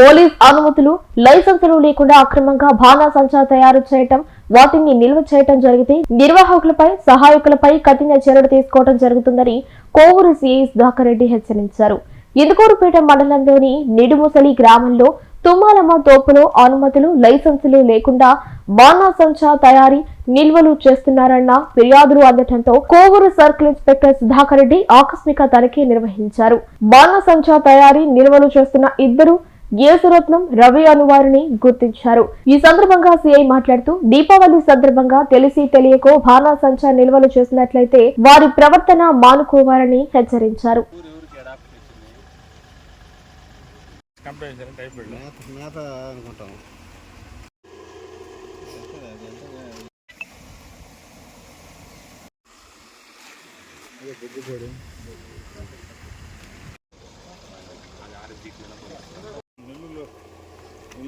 Police అనుమతులు లైసెన్సులు లేకుండా అక్రమంగా బాణా సంచా తయారు చేయటం వాటిని నిల్వ చేయటం జరిగితే నిర్వాహకులపై సహాయకులపై కఠిన చర్యలు తీసుకోవడం జరుగుతుందని కోవూరు సిఐ సుధాకర్ రెడ్డి హెచ్చరించారు. ఇందుకూరుపేట మండలంలోని నిడుముసలి గ్రామంలో తుమ్మాలమ్మ తోపులో అనుమతులు లైసెన్సులు లేకుండా బాణా సంచా తయారీ నిల్వలు చేస్తున్నారన్న ఫిర్యాదులు అందటంతో కోవూరు సర్కిల్ ఇన్స్పెక్టర్ సుధాకర్ రెడ్డి ఆకస్మిక తనిఖీ నిర్వహించారు. బాణా సంచా తయారీ నిల్వలు చేస్తున్న ఇద్దరు యేసురత్నం రవి అనువారిని గుర్తించారు. ఈ సందర్భంగా సిఐ మాట్లాడుతూ దీపావళి సందర్భంగా తెలిసి తెలియకో బాణా సంచా నిల్వలు చేసినట్లయితే వారి ప్రవర్తన మానుకోవాలని హెచ్చరించారు. ఊరు ఊరికి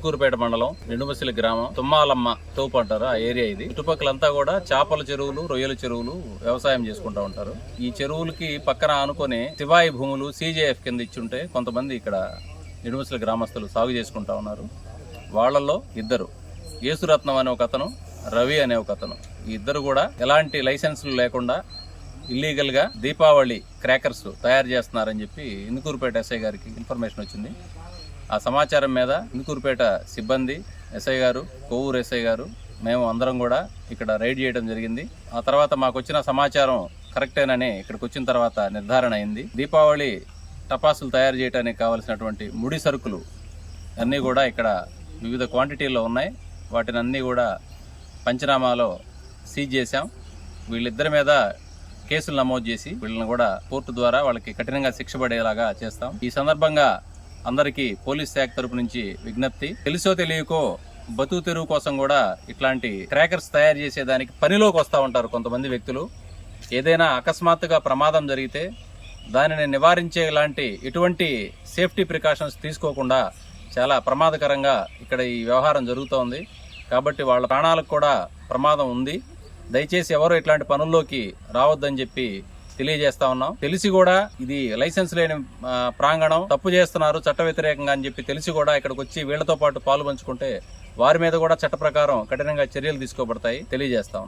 చిక్కూరుపేట మండలం నిండుమసిలి గ్రామం తుమ్మాలమ్మ తోపు అంటారు. ఆ ఏరియా ఇది. చుట్టుపక్కలంతా కూడా చేపల చెరువులు రొయ్యల చెరువులు వ్యవసాయం చేసుకుంటూ ఉంటారు. ఈ చెరువులకి పక్కన ఆనుకొని శివాయి భూములు సీజేఎఫ్ కింద ఇచ్చుంటే కొంతమంది ఇక్కడ నిడుమసిలి గ్రామస్తులు సాగు చేసుకుంటా ఉన్నారు. వాళ్ళల్లో ఇద్దరు. యేసురత్నం అనే ఒక అతను రవి అనే ఒక అతను. ఈ ఇద్దరు కూడా ఎలాంటి లైసెన్సులు లేకుండా ఇల్లీగల్గా దీపావళి క్రాకర్స్ తయారు చేస్తున్నారని చెప్పి ఇందుకూరుపేట ఎస్ఐ గారికి ఇన్ఫర్మేషన్ వచ్చింది. ఆ సమాచారం మీద ఇందుకూరుపేట సిబ్బంది ఎస్ఐ గారు కొవ్వూరు ఎస్ఐ గారు మేము అందరం కూడా ఇక్కడ రైడ్ చేయడం జరిగింది. ఆ తర్వాత మాకు వచ్చిన సమాచారం కరెక్టేనని ఇక్కడికి వచ్చిన తర్వాత నిర్ధారణ అయింది. దీపావళి టపాసులు తయారు చేయడానికి కావలసినటువంటి ముడి సరుకులు అన్నీ కూడా ఇక్కడ వివిధ క్వాంటిటీల్లో ఉన్నాయి. వాటిని అన్నీ కూడా పంచనామాలో సీజ్ చేశాం. వీళ్ళిద్దరి మీద కేసులు నమోదు చేసి వీళ్ళని కూడా కోర్టు ద్వారా వాళ్ళకి కఠినంగా శిక్ష పడేలాగా చేస్తాం. ఈ సందర్భంగా అందరికీ పోలీస్ శాఖ తరపు నుంచి విజ్ఞప్తి. తెలుసో తెలియకో బతుకు తెరువు కోసం కూడా ఇట్లాంటి క్రాకర్స్ తయారు చేసేదానికి పనిలోకి వస్తూ ఉంటారు కొంతమంది వ్యక్తులు. ఏదైనా అకస్మాత్తుగా ప్రమాదం జరిగితే దానిని నివారించే లాంటి ఎటువంటి సేఫ్టీ ప్రికాషన్స్ తీసుకోకుండా చాలా ప్రమాదకరంగా ఇక్కడ ఈ వ్యవహారం జరుగుతోంది. కాబట్టి వాళ్ళ ప్రాణాలకు కూడా ప్రమాదం ఉంది. దయచేసి ఎవరు ఇట్లాంటి పనుల్లోకి రావద్దని చెప్పి తెలియజేస్తా ఉన్నాం. తెలిసి కూడా ఇది లైసెన్స్ లేని ప్రాంగణం. తప్పు చేస్తున్నారు చట్ట వ్యతిరేకంగా అని చెప్పి తెలిసి కూడా ఇక్కడికి వచ్చి వీళ్ళతో పాటు పాలు పంచుకుంటే వారి మీద కూడా చట్ట ప్రకారం కఠినంగా చర్యలు తీసుకోబడతాయి. తెలియజేస్తా